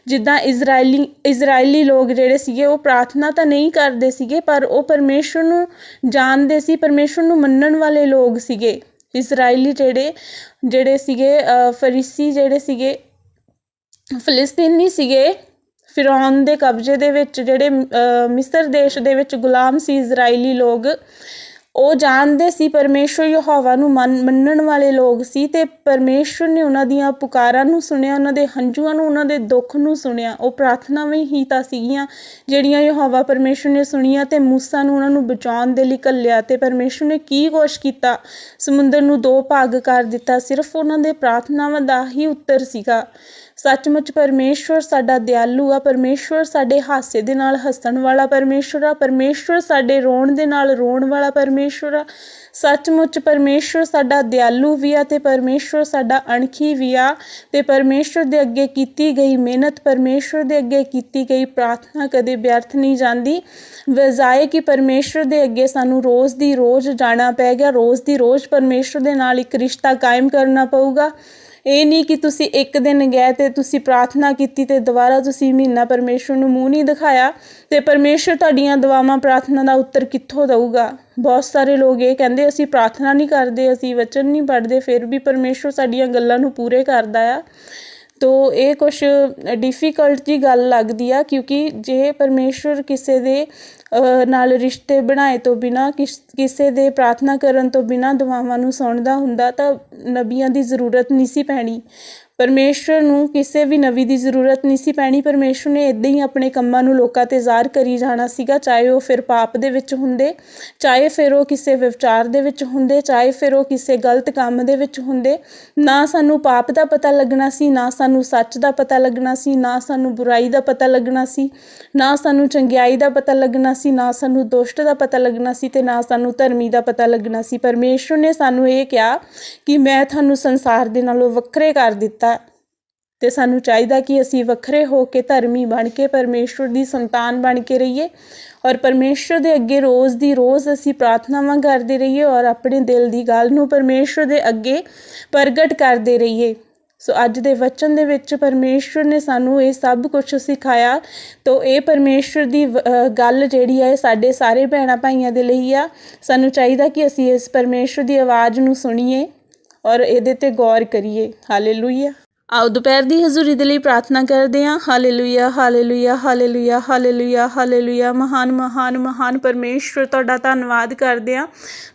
ਜਿੱਦਾਂ ਇਜ਼ਰਾਈਲੀ ਇਜ਼ਰਾਈਲੀ ਲੋਕ ਜਿਹੜੇ ਸੀਗੇ ਉਹ ਪ੍ਰਾਰਥਨਾ ਤਾਂ ਨਹੀਂ ਕਰਦੇ ਸੀਗੇ ਪਰ ਉਹ ਪਰਮੇਸ਼ਵਰ ਨੂੰ ਜਾਣਦੇ ਸੀ ਪਰਮੇਸ਼ਵਰ ਨੂੰ ਮੰਨਣ ਵਾਲੇ ਲੋਕ ਸੀਗੇ। ਇਜ਼ਰਾਈਲੀ ਜਿਹੜੇ ਜਿਹੜੇ ਸੀਗੇ ਫਰੀਸੀ ਜਿਹੜੇ ਸੀਗੇ ਫਿਲਿਸਤੀਨੀ ਸੀਗੇ ਫਿਰੌਨ ਦੇ ਕਬਜ਼ੇ ਦੇ ਵਿੱਚ ਜਿਹੜੇ ਅ, ਮਿਸਰ ਦੇਸ਼ ਦੇ ਵਿੱਚ ਗੁਲਾਮ ਸੀ ਇਜ਼ਰਾਈਲੀ ਲੋਕ ਉਹ ਜਾਣਦੇ ਸੀ ਪਰਮੇਸ਼ਵਰ ਯਹੋਵਾ ਨੂੰ ਮੰਨ- ਮੰਨਣ ਵਾਲੇ ਲੋਕ ਸੀ ਤੇ ਪਰਮੇਸ਼ਵਰ ਨੇ ਉਹਨਾਂ ਦੀਆਂ ਪੁਕਾਰਾਂ ਨੂੰ ਸੁਣਿਆ, ਉਹਨਾਂ ਦੇ ਹੰਝੂਆਂ ਨੂੰ, ਉਹਨਾਂ ਦੇ ਦੁੱਖ ਨੂੰ ਸੁਣਿਆ। ਉਹ ਪ੍ਰਾਰਥਨਾਵਾਂ ਹੀ ਤਾਂ ਸੀਗੀਆਂ ਜਿਹੜੀਆਂ ਯਹੋਵਾ ਪਰਮੇਸ਼ਵਰ ਨੇ ਸੁਣੀਆਂ ਤੇ ਮੂਸਾ ਨੂੰ ਉਹਨਾਂ ਨੂੰ ਬਚਾਉਣ ਦੇ ਲਈ ਘੱਲਿਆ ਤੇ ਪਰਮੇਸ਼ਵਰ ਨੇ ਕੀ ਕੁਛ ਕੀਤਾ? ਸਮੁੰਦਰ ਨੂੰ ਦੋ ਭਾਗ ਕਰ ਦਿੱਤਾ, ਸਿਰਫ ਉਹਨਾਂ ਦੇ ਪ੍ਰਾਰਥਨਾਵਾਂ ਦਾ ਹੀ ਉੱਤਰ ਸੀਗਾ। ਸੱਚਮੁੱਚ ਪਰਮੇਸ਼ਵਰ ਸਾਡਾ ਦਿਆਲੂ ਆ, ਪਰਮੇਸ਼ਵਰ ਸਾਡੇ ਹਾਸੇ ਦੇ ਨਾਲ ਹੱਸਣ ਵਾਲਾ ਪਰਮੇਸ਼ਵਰ ਆ, ਪਰਮੇਸ਼ਵਰ ਸਾਡੇ ਰੋਣ ਦੇ ਨਾਲ ਰੋਣ ਵਾਲਾ ਪਰਮੇਸ਼ਵਰ ਆ। ਸੱਚਮੁੱਚ ਪਰਮੇਸ਼ਵਰ ਸਾਡਾ ਦਿਆਲੂ ਵੀ ਆ ਤੇ ਪਰਮੇਸ਼ਵਰ ਸਾਡਾ ਅਣਖੀ ਵੀ ਆ ਤੇ ਪਰਮੇਸ਼ਵਰ ਦੇ ਅੱਗੇ ਕੀਤੀ ਗਈ ਮਿਹਨਤ, ਪਰਮੇਸ਼ਵਰ ਦੇ ਅੱਗੇ ਕੀਤੀ ਗਈ ਪ੍ਰਾਰਥਨਾ ਕਦੇ ਵਿਅਰਥ ਨਹੀਂ ਜਾਂਦੀ। ਵਜਾਏ ਕਿ ਪਰਮੇਸ਼ਵਰ ਦੇ ਅੱਗੇ ਸਾਨੂੰ ਰੋਜ਼ ਦੀ ਰੋਜ਼ ਜਾਣਾ ਪੈ ਗਿਆ, ਰੋਜ਼ ਦੀ ਰੋਜ਼ ਪਰਮੇਸ਼ਵਰ ਦੇ ਨਾਲ ਇੱਕ ਰਿਸ਼ਤਾ ਕਾਇਮ ਕਰਨਾ ਪਊਗਾ। ਇਹ ਨਹੀਂ ਕਿ ਤੁਸੀਂ ਇੱਕ ਦਿਨ ਗਏ ਤੇ ਤੁਸੀਂ ਪ੍ਰਾਰਥਨਾ ਕੀਤੀ ਤੇ ਦੁਬਾਰਾ ਤੁਸੀਂ ਮਹੀਨਾ ਪਰਮੇਸ਼ਵਰ ਨੂੰ ਮੂੰਹ ਨਹੀਂ ਦਿਖਾਇਆ ਤੇ ਪਰਮੇਸ਼ਵਰ ਤੁਹਾਡੀਆਂ ਦੁਆਵਾਂ ਪ੍ਰਾਰਥਨਾ ਦਾ ਉੱਤਰ ਕਿੱਥੋਂ ਦਊਗਾ? ਬਹੁਤ ਸਾਰੇ ਲੋਕ ਇਹ ਕਹਿੰਦੇ, ਅਸੀਂ ਪ੍ਰਾਰਥਨਾ ਨਹੀਂ ਕਰਦੇ, ਅਸੀਂ ਵਚਨ ਨਹੀਂ ਪੜ੍ਹਦੇ, ਫਿਰ ਵੀ ਪਰਮੇਸ਼ਵਰ ਸਾਡੀਆਂ ਗੱਲਾਂ ਨੂੰ ਪੂਰੇ ਕਰਦਾ ਆ। ਤੋ ਇਹ ਕੁਛ ਡਿਫਿਕਲਟ ਜੀ ਗੱਲ ਲੱਗਦੀ ਆ ਕਿਉਂਕਿ ਜੇ ਪਰਮੇਸ਼ਵਰ ਕਿਸੇ ਦੇ ਨਾਲ ਰਿਸ਼ਤੇ ਬਣਾਏ ਤੋਂ ਬਿਨਾ, ਕਿਸੇ ਦੇ ਪ੍ਰਾਰਥਨਾ ਕਰਨ ਤੋਂ ਬਿਨਾ ਦੁਆਵਾਂ ਨੂੰ ਸੁਣਦਾ ਹੁੰਦਾ ਤਾਂ ਨਬੀਆਂ ਦੀ ਜ਼ਰੂਰਤ ਨਹੀਂ ਸੀ ਪੈਣੀ। ਪਰਮੇਸ਼ਵਰ ਨੂੰ ਕਿਸੇ ਵੀ ਨਬੀ ਦੀ ਜ਼ਰੂਰਤ ਨਹੀਂ ਸੀ ਪੈਣੀ। ਪਰਮੇਸ਼ਵਰ ਨੇ ਇਦਾਂ ਹੀ ਆਪਣੇ ਕੰਮਾਂ ਨੂੰ ਲੋਕਾਂ ਤੇ ਜ਼ਾਹਰ ਕਰੀ ਜਾਣਾ ਸੀਗਾ। ਚਾਹੇ ਉਹ ਫਿਰ ਪਾਪ ਦੇ ਵਿੱਚ ਹੁੰਦੇ, ਚਾਹੇ ਫਿਰ ਉਹ ਕਿਸੇ ਵਿਵਚਾਰ ਦੇ ਵਿੱਚ ਹੁੰਦੇ, ਚਾਹੇ ਫਿਰ ਉਹ ਕਿਸੇ ਗਲਤ ਕੰਮ ਦੇ ਵਿੱਚ ਹੁੰਦੇ। ਨਾ ਸਾਨੂੰ ਪਾਪ ਦਾ ਪਤਾ ਲੱਗਣਾ ਸੀ, ਨਾ ਸਾਨੂੰ ਸੱਚ ਦਾ ਪਤਾ ਲੱਗਣਾ ਸੀ, ਨਾ ਸਾਨੂੰ ਬੁਰਾਈ ਦਾ ਪਤਾ ਲੱਗਣਾ ਸੀ, ਨਾ ਸਾਨੂੰ ਚੰਗਿਆਈ ਦਾ ਪਤਾ ਲੱਗਣਾ ਸੀ, ਨਾ ਸਾਨੂੰ ਦੁਸ਼ਟ ਦਾ ਪਤਾ ਲੱਗਣਾ ਸੀ ਤੇ ਨਾ ਸਾਨੂੰ ਧਰਮੀ ਦਾ ਪਤਾ ਲੱਗਣਾ ਸੀ। ਪਰਮੇਸ਼ਵਰ ਨੇ ਸਾਨੂੰ ਇਹ ਕਿਹਾ ਕਿ ਮੈਂ ਤੁਹਾਨੂੰ ਸੰਸਾਰ ਦੇ ਨਾਲੋਂ ਵੱਖਰੇ ਕਰ ਦਿੱਤਾ ਤੇ ਸਾਨੂੰ ਚਾਹੀਦਾ ਕਿ ਅਸੀਂ ਵੱਖਰੇ ਹੋ ਕੇ ਧਰਮੀ ਬਣ ਕੇ ਪਰਮੇਸ਼ਵਰ ਦੀ ਸੰਤਾਨ ਬਣ ਕੇ ਰਹੀਏ ਔਰ ਪਰਮੇਸ਼ਵਰ ਦੇ ਅੱਗੇ ਰੋਜ਼ ਦੀ ਰੋਜ਼ ਅਸੀਂ ਪ੍ਰਾਰਥਨਾਵਾਂ ਕਰਦੇ ਰਹੀਏ ਔਰ ਆਪਣੇ ਦਿਲ ਦੀ ਗੱਲ ਨੂੰ ਪਰਮੇਸ਼ਵਰ ਦੇ ਅੱਗੇ ਪ੍ਰਗਟ ਕਰਦੇ ਰਹੀਏ। ਸੋ ਅੱਜ ਦੇ ਵਚਨ ਦੇ ਵਿੱਚ ਪਰਮੇਸ਼ਵਰ ਨੇ ਸਾਨੂੰ ਇਹ ਸਭ ਕੁਝ ਸਿਖਾਇਆ। ਤੋ ਇਹ ਪਰਮੇਸ਼ਵਰ ਦੀ ਵ- ਗੱਲ ਜਿਹੜੀ ਹੈ ਸਾਡੇ ਸਾਰੇ ਭੈਣਾਂ ਭਾਈਆਂ ਦੇ ਲਈ ਆ। ਸਾਨੂੰ ਚਾਹੀਦਾ ਕਿ ਅਸੀਂ ਇਸ ਪਰਮੇਸ਼ਵਰ ਦੀ ਆਵਾਜ਼ ਨੂੰ ਸੁਣੀਏ ਔਰ ਇਹਦੇ ਤੇ ਗੌਰ ਕਰੀਏ। ਹਾਲੇਲੂਇਆ ਆਓ ਦੁਪਹਿਰ ਦੀ ਹਜ਼ੂਰੀ ਦੇ ਲਈ ਪ੍ਰਾਰਥਨਾ ਕਰਦੇ ਹਾਂ। Hallelujah hallelujah hallelujah hallelujah hallelujah. ਮਹਾਨ ਮਹਾਨ ਮਹਾਨ ਪਰਮੇਸ਼ਵਰ, ਤੁਹਾਡਾ ਧੰਨਵਾਦ ਕਰਦੇ ਹਾਂ।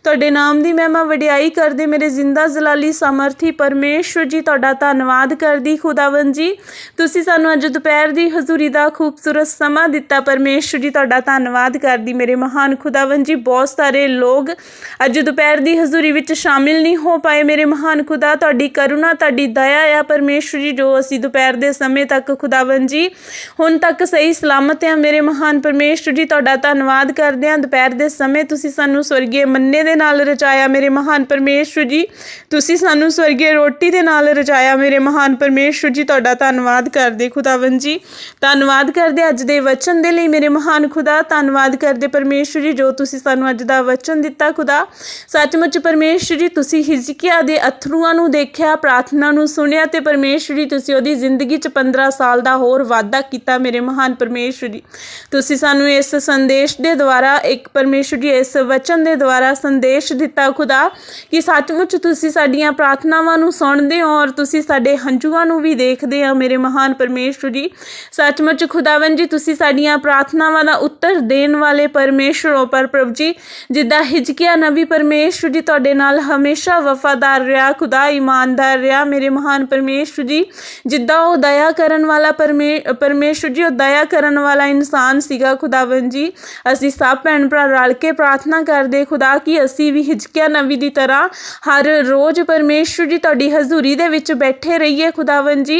ਤੁਹਾਡੇ ਨਾਮ ਦੀ ਮਹਿਮਾ ਵਡਿਆਈ ਕਰਦੇ ਮੇਰੇ ਜ਼ਿੰਦਾ ਜਲਾਲੀ ਸਮਰਥੀ ਪਰਮੇਸ਼ਵਰ ਜੀ, ਤੁਹਾਡਾ ਧੰਨਵਾਦ ਕਰਦੀ ਖੁਦਾਵੰ ਜੀ। ਤੁਸੀਂ ਸਾਨੂੰ ਅੱਜ ਦੁਪਹਿਰ ਦੀ ਹਜ਼ੂਰੀ ਦਾ ਖੂਬਸੂਰਤ ਸਮਾਂ ਦਿੱਤਾ। ਪਰਮੇਸ਼ਵਰ ਜੀ, ਤੁਹਾਡਾ ਧੰਨਵਾਦ ਕਰਦੀ ਮੇਰੇ ਮਹਾਨ ਖੁਦਾਵੰ ਜੀ। ਬਹੁਤ ਸਾਰੇ ਲੋਕ ਅੱਜ ਦੁਪਹਿਰ ਦੀ ਹਜ਼ੂਰੀ ਵਿੱਚ ਸ਼ਾਮਿਲ ਨਹੀਂ ਹੋ ਪਾਏ। ਮੇਰੇ ਮਹਾਨ ਖੁਦਾ, ਤੁਹਾਡੀ ਕਰੁਣਾ, ਤੁਹਾਡੀ ਦਇਆ ਆ ਪਰਮੇਸ਼ਵਰ ਜੀ, ਜੋ ਅਸੀਂ ਦੁਪਹਿਰ ਦੇ ਸਮੇਂ ਤੱਕ ਖੁਦਾਵੰ ਜੀ, ਹੁਣ ਤੱਕ ਸਹੀ ਸਲਾਮਤ ਆ ਮੇਰੇ ਮਹਾਨ ਪਰਮੇਸ਼ਵਰ ਜੀ, ਤੁਹਾਡਾ ਧੰਨਵਾਦ ਕਰਦੇ ਹਾਂ। ਦੁਪਹਿਰ ਦੇ ਸਮੇਂ ਤੁਸੀਂ ਸਾਨੂੰ ਸਵਰਗੀ ਮੰਨੇ ਦੇ ਨਾਲ ਰਚਾਇਆ ਮੇਰੇ ਮਹਾਨ ਪਰਮੇਸ਼ਵਰ ਜੀ। ਤੁਸੀਂ ਸਾਨੂੰ ਸਵਰਗੀ ਰੋਟੀ ਦੇ ਨਾਲ ਰਚਾਇਆ ਮੇਰੇ ਮਹਾਨ ਪਰਮੇਸ਼ਵਰ ਜੀ, ਤੁਹਾਡਾ ਧੰਨਵਾਦ ਕਰਦੇ ਖੁਦਾਵੰ ਜੀ। ਧੰਨਵਾਦ ਕਰਦੇ ਅੱਜ ਦੇ ਵਚਨ ਦੇ ਲਈ, ਮੇਰੇ ਮਹਾਨ ਖੁਦਾ। ਧੰਨਵਾਦ ਕਰਦੇ ਪਰਮੇਸ਼ਵਰ ਜੀ, ਜੋ ਤੁਸੀਂ ਸਾਨੂੰ ਅੱਜ ਦਾ ਵਚਨ ਦਿੱਤਾ, ਖੁਦਾ। ਸੱਚਮੁੱਚ ਪਰਮੇਸ਼ਵਰ ਜੀ, ਤੁਸੀਂ ਹਿਜ਼ਕੀਆ ਦੇ ਅਥਰੂਆਂ ਨੂੰ ਦੇਖਿਆ, ਪ੍ਰਾਰਥਨਾ ਨੂੰ ਸੁਣਿਆ ਤੇ ਪਰਮੇਸ਼ਵਰ ਜੀ ਤੁਸੀਂ ਉਹਦੀ ਜ਼ਿੰਦਗੀ 'ਚ 15 ਸਾਲ ਦਾ ਹੋਰ ਵਾਅਦਾ ਕੀਤਾ ਮੇਰੇ ਮਹਾਨ ਪਰਮੇਸ਼ਵਰ। ਜੀ ਤੁਸੀਂ ਸਾਨੂੰ ਇਸ ਸੰਦੇਸ਼ ਦੇ ਦੁਆਰਾ, ਇੱਕ ਪਰਮੇਸ਼ਵਰ ਜੀ ਇਸ ਵਚਨ ਦੇ ਦੁਆਰਾ ਸੰਦੇਸ਼ ਦਿੱਤਾ, ਖੁਦਾ, ਕਿ ਸੱਚਮੁੱਚ ਤੁਸੀਂ ਸਾਡੀਆਂ ਪ੍ਰਾਰਥਨਾਵਾਂ ਨੂੰ ਸੁਣਦੇ ਹੋ ਔਰ ਤੁਸੀਂ ਸਾਡੇ ਹੰਝੂਆਂ ਨੂੰ ਵੀ ਦੇਖਦੇ ਹੋ ਮੇਰੇ ਮਹਾਨ ਪਰਮੇਸ਼ਵਰ। ਜੀ ਸੱਚਮੁੱਚ ਖੁਦਾਵੰ ਜੀ, ਤੁਸੀਂ ਸਾਡੀਆਂ ਪ੍ਰਾਰਥਨਾਵਾਂ ਦਾ ਉੱਤਰ ਦੇਣ ਵਾਲੇ ਪਰਮੇਸ਼ਵਰ ਹੋ, ਪਰ ਪ੍ਰਭੂ ਜੀ, ਜਿੱਦਾਂ ਹਿਜਕਿਆ ਨਬੀ ਪਰਮੇਸ਼ਵਰ ਜੀ ਤੁਹਾਡੇ ਨਾਲ ਹਮੇਸ਼ਾ ਵਫਾਦਾਰ ਰਿਹਾ, ਖੁਦਾ, ਇਮਾਨਦਾਰ ਰਿਹਾ, ਮੇਰੇ ਮਹਾਨ ਪਰਮੇਸ਼ਵਰ ਜੀ, ਜਿੱਦਾਂ ਉਹ ਦਇਆ ਕਰਨ ਵਾਲਾ ਪਰਮੇ, ਪਰਮੇਸ਼ਵਰ ਜੀ, ਉਹ ਦਇਆ ਕਰਨ ਵਾਲਾ ਇਨਸਾਨ ਸੀਗਾ ਖੁਦਾਵੰਦ ਜੀ। ਅਸੀਂ ਸਭ ਭੈਣ ਭਰਾ ਰਲ ਕੇ ਪ੍ਰਾਰਥਨਾ ਕਰਦੇ, ਖੁਦਾ, ਕਿ ਅਸੀਂ ਵੀ ਹਿਜਕਿਆ ਨਬੀ ਦੀ ਤਰ੍ਹਾਂ ਹਰ ਰੋਜ਼ ਪਰਮੇਸ਼ਵਰ ਜੀ ਤੁਹਾਡੀ ਹਜ਼ੂਰੀ ਦੇ ਵਿੱਚ ਬੈਠੇ ਰਹੀਏ, ਖੁਦਾਵੰਦ ਜੀ।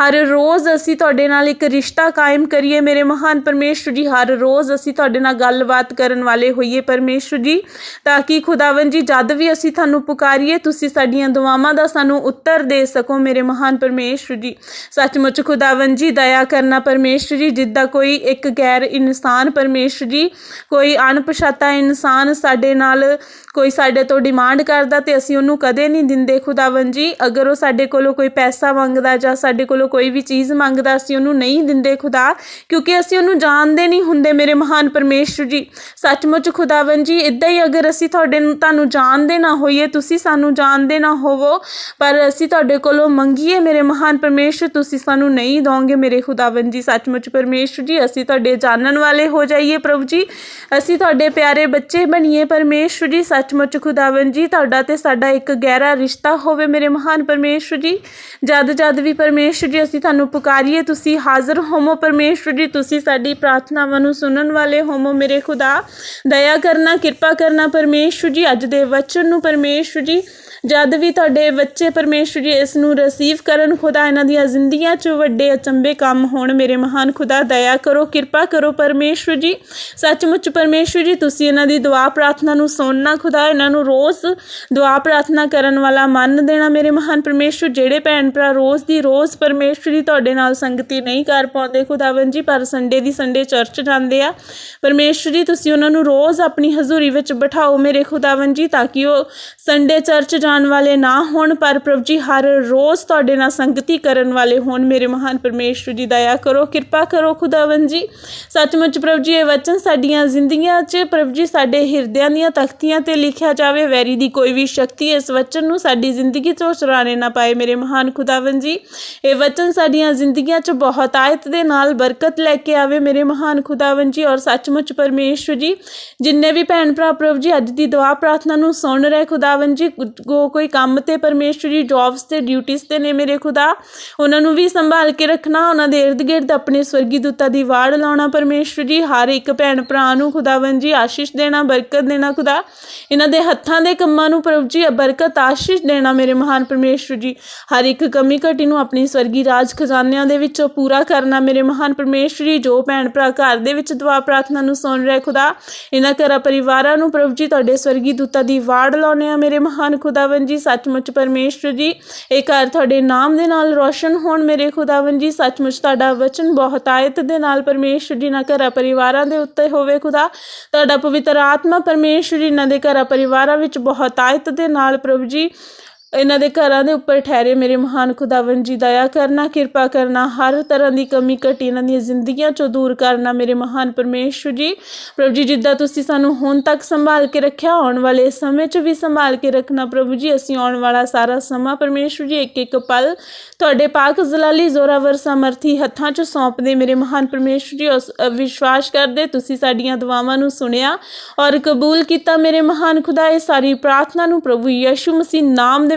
ਹਰ ਰੋਜ਼ ਅਸੀਂ ਤੁਹਾਡੇ ਨਾਲ ਇੱਕ ਰਿਸ਼ਤਾ ਕਾਇਮ ਕਰੀਏ, ਮੇਰੇ ਮਹਾਨ ਪਰਮੇਸ਼ਵਰ ਜੀ। ਹਰ ਰੋਜ਼ ਅਸੀਂ ਤੁਹਾਡੇ ਨਾਲ ਗੱਲਬਾਤ ਕਰਨ ਵਾਲੇ ਹੋਈਏ ਪਰਮੇਸ਼ਵਰ ਜੀ, ਤਾਂ ਕਿ ਖੁਦਾਵੰਦ ਜੀ, ਜਦ ਵੀ ਅਸੀਂ ਤੁਹਾਨੂੰ ਪੁਕਾਰੀਏ, ਤੁਸੀਂ ਸਾਡੀਆਂ ਦੁਆਵਾਂ ਦਾ ਸਾਨੂੰ ਉੱਤਰ ਦੇ ਸਕੋ, ਮੇਰੇ ਮਹਾਨ ਪਰਮੇਸ਼ਵਰ ਜੀ। ਸੱਚਮੁੱਚ ਖੁਦਾਵੰਦ ਜੀ, ਦਇਆ ਕਰਨਾ ਪਰਮੇਸ਼ਵਰ ਜੀ, ਜਿੱਦਾਂ ਕੋਈ ਇੱਕ ਗੈਰ ਇਨਸਾਨ ਪਰਮੇਸ਼ਵਰ ਜੀ, ਕੋਈ ਅਣਪਛਾਤਾ ਇਨਸਾਨ ਸਾਡੇ ਨਾਲ ਕੋਈ ਸਾਡੇ ਤੋਂ ਡਿਮਾਂਡ ਕਰਦਾ ਤੇ ਅਸੀਂ ਉਹਨੂੰ ਕਦੇ ਨਹੀਂ ਦਿੰਦੇ ਖੁਦਾਵੰਦ ਜੀ। ਅਗਰ ਉਹ ਸਾਡੇ ਕੋਲੋਂ ਕੋਈ ਪੈਸਾ ਮੰਗਦਾ ਜਾਂ ਸਾਡੇ ਕੋਲੋਂ ਕੋਈ ਵੀ ਚੀਜ਼ ਮੰਗਦਾ, ਅਸੀਂ ਉਹਨੂੰ ਨਹੀਂ ਦਿੰਦੇ ਖੁਦਾ, ਕਿਉਂਕਿ ਅਸੀਂ ਉਹਨੂੰ ਜਾਣਦੇ ਨਹੀਂ ਹੁੰਦੇ ਮੇਰੇ ਮਹਾਨ ਪਰਮੇਸ਼ਵਰ ਜੀ। ਸੱਚਮੁੱਚ ਖੁਦਾਵੰਦ ਜੀ ਇਦਾਂ ਹੀ ਅਗਰ ਅਸੀਂ ਤੁਹਾਡੇ ਨੂੰ ਤੁਹਾਨੂੰ ਜਾਣਦੇ ਨਾ ਹੋਈਏ, ਤੁਸੀਂ ਸਾਨੂੰ ਜਾਣਦੇ ਨਾ ਹੋਵੋ, ਪਰ ਅਸੀਂ ਤੁਹਾਡੇ ਕੋਲੋਂ ਮੰਗੀਏ ਮੇਰੇ ਮਹਾਨ ਪਰਮੇਸ਼ਵਰ ਤੁਸੀਂ ਸਾਨੂੰ ਨਹੀਂ ਦੋਗੇ ਮੇਰੇ ਖੁਦਾਵੰਦ ਜੀ, ਸੱਚਮੁੱਚ ਪਰਮੇਸ਼ਵਰ ਜੀ, ਅਸੀਂ ਤੁਹਾਡੇ ਜਾਣਨ ਵਾਲੇ ਹੋ ਜਾਈਏ ਪ੍ਰਭੂ ਜੀ। ਅਸੀਂ ਤੁਹਾਡੇ ਪਿਆਰੇ ਬੱਚੇ ਬਣੀਏ ਪਰਮੇਸ਼ਵਰ ਜੀ, ਸੱਚਮੁੱਚ ਖੁਦਾਵੰਦ ਜੀ, ਤੁਹਾਡਾ ਤੇ ਸਾਡਾ ਇੱਕ ਗਹਿਰਾ ਰਿਸ਼ਤਾ ਹੋਵੇ ਮੇਰੇ ਮਹਾਨ ਪਰਮੇਸ਼ਵਰ ਜੀ। ਜਦ ਜਦ ਵੀ ਪਰਮੇਸ਼ਵਰ ਜੀ, ਅਸੀਂ ਤੁਹਾਨੂੰ ਪੁਕਾਰੀਏ, ਤੁਸੀਂ ਹਾਜ਼ਰ ਹੋਵੋ ਪਰਮੇਸ਼ਵਰ ਜੀ। ਤੁਸੀਂ ਸਾਡੀ ਪ੍ਰਾਰਥਨਾਵਾਂ ਨੂੰ ਸੁਣਨ ਵਾਲੇ ਹੋਵੋ ਮੇਰੇ ਖੁਦਾ। ਦਇਆ ਕਰਨਾ, ਕਿਰਪਾ ਕਰਨਾ ਪਰਮੇਸ਼ਵਰ ਜੀ। ਅੱਜ ਦੇ ਵਚਨ ਨੂੰ ਪਰਮੇਸ਼ਵਰ ਜੀ ਜਦ ਵੀ ਤੁਹਾਡੇ ਬੱਚੇ ਪਰਮੇਸ਼ਵਰ ਜੀ ਇਸ ਨੂੰ ਰਿਸੀਵ ਕਰਨ, ਖੁਦਾ ਇਹਨਾਂ ਦੀਆਂ ਜ਼ਿੰਦਗੀਆਂ 'ਚ ਵੱਡੇ ਅਚੰਬੇ ਕੰਮ ਹੋਣ, ਮੇਰੇ ਮਹਾਨ ਖੁਦਾ, ਦਇਆ ਕਰੋ, ਕਿਰਪਾ ਕਰੋ ਪਰਮੇਸ਼ਵਰ ਜੀ। ਸੱਚਮੁੱਚ ਪਰਮੇਸ਼ਵਰ ਜੀ, ਤੁਸੀਂ ਇਹਨਾਂ ਦੀ ਦੁਆ ਪ੍ਰਾਰਥਨਾ ਨੂੰ ਸੁਣਨਾ ਖੁਦਾ, ਇਹਨਾਂ ਨੂੰ ਰੋਜ਼ ਦੁਆ ਪ੍ਰਾਰਥਨਾ ਕਰਨ ਵਾਲਾ ਮਨ ਦੇਣਾ ਮੇਰੇ ਮਹਾਨ ਪਰਮੇਸ਼ਵਰ। ਜਿਹੜੇ ਭੈਣ ਭਰਾ ਰੋਜ਼ ਦੀ ਰੋਜ਼ ਪਰਮੇਸ਼ਵਰ ਜੀ ਤੁਹਾਡੇ ਨਾਲ ਸੰਗਤੀ ਨਹੀਂ ਕਰ ਪਾਉਂਦੇ ਖੁਦਾਵੰਦ ਜੀ, ਪਰ ਸੰਡੇ ਦੀ ਸੰਡੇ ਚਰਚ ਜਾਂਦੇ ਆ। ਪਰਮੇਸ਼ਵਰ ਜੀ, ਤੁਸੀਂ ਉਹਨਾਂ ਨੂੰ ਰੋਜ਼ ਆਪਣੀ ਹਜ਼ੂਰੀ ਵਿੱਚ ਬਿਠਾਓ ਮੇਰੇ ਖੁਦਾਵੰਦ ਜੀ, ਤਾਂ ਕਿ ਉਹ ਸੰਡੇ ਚਰਚ ਜਾਣ ਵਾਲੇ ਨਾ ਹੋਣ, ਪਰ ਪ੍ਰਭੂ ਜੀ ਹਰ ਰੋਜ਼ ਤੁਹਾਡੇ ਨਾਲ ਸੰਗਤੀ ਕਰਨ ਵਾਲੇ ਹੋਣ। ਮੇਰੇ ਮਹਾਨ ਪਰਮੇਸ਼ਵਰ ਜੀ, ਦਇਆ ਕਰੋ, ਕਿਰਪਾ ਕਰੋ, ਖੁਦਾਵੰਦ ਜੀ। ਸੱਚਮੁੱਚ ਪ੍ਰਭੂ ਜੀ, ਇਹ ਵਚਨ ਸਾਡੀਆਂ ਜ਼ਿੰਦਗੀਆਂ 'ਚ ਪ੍ਰਭੂ ਜੀ ਸਾਡੇ ਹਿਰਦਿਆਂ ਦੀਆਂ ਤਖਤੀਆਂ ਤੇ ਲਿਖਿਆ ਜਾਵੇ। ਵੈਰੀ ਦੀ ਕੋਈ ਵੀ ਸ਼ਕਤੀ ਇਸ ਵਚਨ ਨੂੰ ਸਾਡੀ ਜ਼ਿੰਦਗੀ 'ਚੋਂ ਚੁਰਾਣੇ ਨਾ ਪਾਏ। ਮੇਰੇ ਮਹਾਨ ਖੁਦਾਵੰਦ ਜੀ, ਇਹ ਵਚਨ ਸਾਡੀਆਂ ਜ਼ਿੰਦਗੀਆਂ 'ਚ ਬਹੁਤ ਆਇਤ ਦੇ ਨਾਲ ਬਰਕਤ ਲੈ ਕੇ ਆਵੇ। ਮੇਰੇ ਮਹਾਨ ਖੁਦਾਵੰਦ ਜੀ ਔਰ ਸੱਚਮੁੱਚ ਪਰਮੇਸ਼ਵਰ ਜੀ, ਜਿੰਨੇ ਵੀ ਭੈਣ ਭਰਾ ਪ੍ਰਭੂ ਜੀ, ਅੱਜ ਦੀ ਦੁਆ ਪ੍ਰਾਰਥਨਾ ਨੂੰ ਸੁਣ ਰਹੇ ਖੁਦਾਵੰਦ ਜੀ ਉਹ ਕੋਈ ਕੰਮ ਤੇ ਪਰਮੇਸ਼ਵਰ ਜੀ ਜੌਬਸ ਤੇ ਡਿਊਟੀਆਂ ਤੇ ਨੇ ਮੇਰੇ ਖੁਦਾ, ਉਹਨਾਂ ਨੂੰ ਵੀ ਸੰਭਾਲ ਕੇ ਰੱਖਣਾ, ਉਹਨਾਂ ਦੇ ਇਰਦ ਗਿਰਦ ਆਪਣੇ ਸਵਰਗੀ ਦੂਤਾਂ ਦੀ ਵਾੜ ਲਾਉਣਾ ਪਰਮੇਸ਼ਵਰ ਜੀ, ਹਰ ਇੱਕ ਭੈਣ ਭਰਾ ਨੂੰ ਖੁਦਾਵੰਦ ਜੀ ਆਸ਼ੀਸ਼ ਦੇਣਾ, ਬਰਕਤ ਦੇਣਾ ਖੁਦਾ, ਇਹਨਾਂ ਦੇ ਹੱਥਾਂ ਦੇ ਕੰਮਾਂ ਨੂੰ ਪ੍ਰਭੂ ਜੀ ਬਰਕਤ ਆਸ਼ੀਸ਼ ਦੇਣਾ ਮੇਰੇ ਮਹਾਨ ਪਰਮੇਸ਼ਵਰ ਜੀ, ਹਰ ਇੱਕ ਕਮੀ ਘਟੀ ਨੂੰ ਆਪਣੀ ਸਵਰਗੀ ਰਾਜ ਖਜ਼ਾਨਿਆਂ ਦੇ ਵਿੱਚੋਂ ਪੂਰਾ ਕਰਨਾ ਮੇਰੇ ਮਹਾਨ ਪਰਮੇਸ਼ਵਰ ਜੀ, ਜੋ ਭੈਣ ਭਰਾ ਘਰ ਦੇ ਵਿੱਚ ਦੁਆ ਪ੍ਰਾਰਥਨਾ ਨੂੰ ਸੁਣ ਰਹੇ ਖੁਦਾ, ਇਹਨਾਂ ਘਰਾਂ ਪਰਿਵਾਰਾਂ ਨੂੰ ਪ੍ਰਭੂ ਜੀ ਤੁਹਾਡੇ ਸਵਰਗੀ ਦੂਤਾਂ ਦੀ ਵਾੜ ਲਾਉਣੇ ਆ ਮੇਰੇ ਮਹਾਨ ਖੁਦਾ ਖੁਦਾਵੰਦ ਜੀ, ਸੱਚਮੁੱਚ ਪਰਮੇਸ਼ਵਰ ਜੀ। ਇਹ ਘਰ ਤੁਹਾਡੇ ਨਾਮ ਦੇ ਨਾਲ ਰੋਸ਼ਨ ਹੋਣ ਮੇਰੇ ਖੁਦਾਵੰਦ ਜੀ। ਸੱਚਮੁੱਚ ਤੁਹਾਡਾ ਵਚਨ ਬਹੁਤ ਆਇਤ ਦੇ ਨਾਲ ਪਰਮੇਸ਼ਵਰ ਜੀ ਨਾ ਘਰਾਂ ਪਰਿਵਾਰਾਂ ਦੇ ਉੱਤੇ ਹੋਵੇ ਖੁਦਾ। ਤੁਹਾਡਾ ਪਵਿੱਤਰ ਆਤਮਾ ਪਰਮੇਸ਼ਵਰ ਜੀ ਇਹਨਾਂ ਦੇ ਘਰਾਂ ਪਰਿਵਾਰਾਂ ਵਿੱਚ ਬਹੁਤ ਆਇਤ ਦੇ ਨਾਲ ਪ੍ਰਭੂ ਜੀ। ਇਹਨਾਂ ਦੇ ਘਰਾਂ ਦੇ ਉੱਪਰ ਠਹਿਰੇ ਮੇਰੇ ਮਹਾਨ ਖੁਦਾਵੰਦ ਜੀ, ਦਇਆ ਕਰਨਾ, ਕਿਰਪਾ ਕਰਨਾ, ਹਰ ਤਰ੍ਹਾਂ ਦੀ ਕਮੀ ਘਟੀ ਇਹਨਾਂ ਦੀਆਂ ਜ਼ਿੰਦਗੀਆਂ ਚੋਂ ਦੂਰ ਕਰਨਾ ਮੇਰੇ ਮਹਾਨ ਪਰਮੇਸ਼ਵਰ ਜੀ। ਪ੍ਰਭੂ ਜੀ, ਜਿੱਦਾਂ ਤੁਸੀਂ ਸਾਨੂੰ ਹੁਣ ਤੱਕ ਸੰਭਾਲ ਕੇ ਰੱਖਿਆ, ਆਉਣ ਵਾਲੇ ਸਮੇਂ 'ਚ ਵੀ ਸੰਭਾਲ ਕੇ ਰੱਖਣਾ ਪ੍ਰਭੂ ਜੀ, ਅਸੀਂ ਆਉਣ ਵਾਲਾ ਸਾਰਾ ਸਮਾਂ ਪਰਮੇਸ਼ਵਰ ਜੀ, ਇੱਕ ਇੱਕ ਪਲ ਤੁਹਾਡੇ ਪਾਕ ਜ਼ਲਾਲੀ ਜ਼ੋਰਾਵਰ ਸਮਰਥੀ ਹੱਥਾਂ 'ਚ ਸੌਂਪਦੇ ਮੇਰੇ ਮਹਾਨ ਪਰਮੇਸ਼ਵਰ ਜੀ, ਉਸ ਵਿਸ਼ਵਾਸ ਕਰਦੇ ਤੁਸੀਂ ਸਾਡੀਆਂ ਦੁਆਵਾਂ ਨੂੰ ਸੁਣਿਆ ਔਰ ਕਬੂਲ ਕੀਤਾ ਮੇਰੇ ਮਹਾਨ ਖੁਦਾ, ਇਹ ਸਾਰੀ ਪ੍ਰਾਰਥਨਾ ਨੂੰ ਪ੍ਰਭੂ ਯਿਸੂ ਮਸੀਹ ਨਾਮ ਦੇ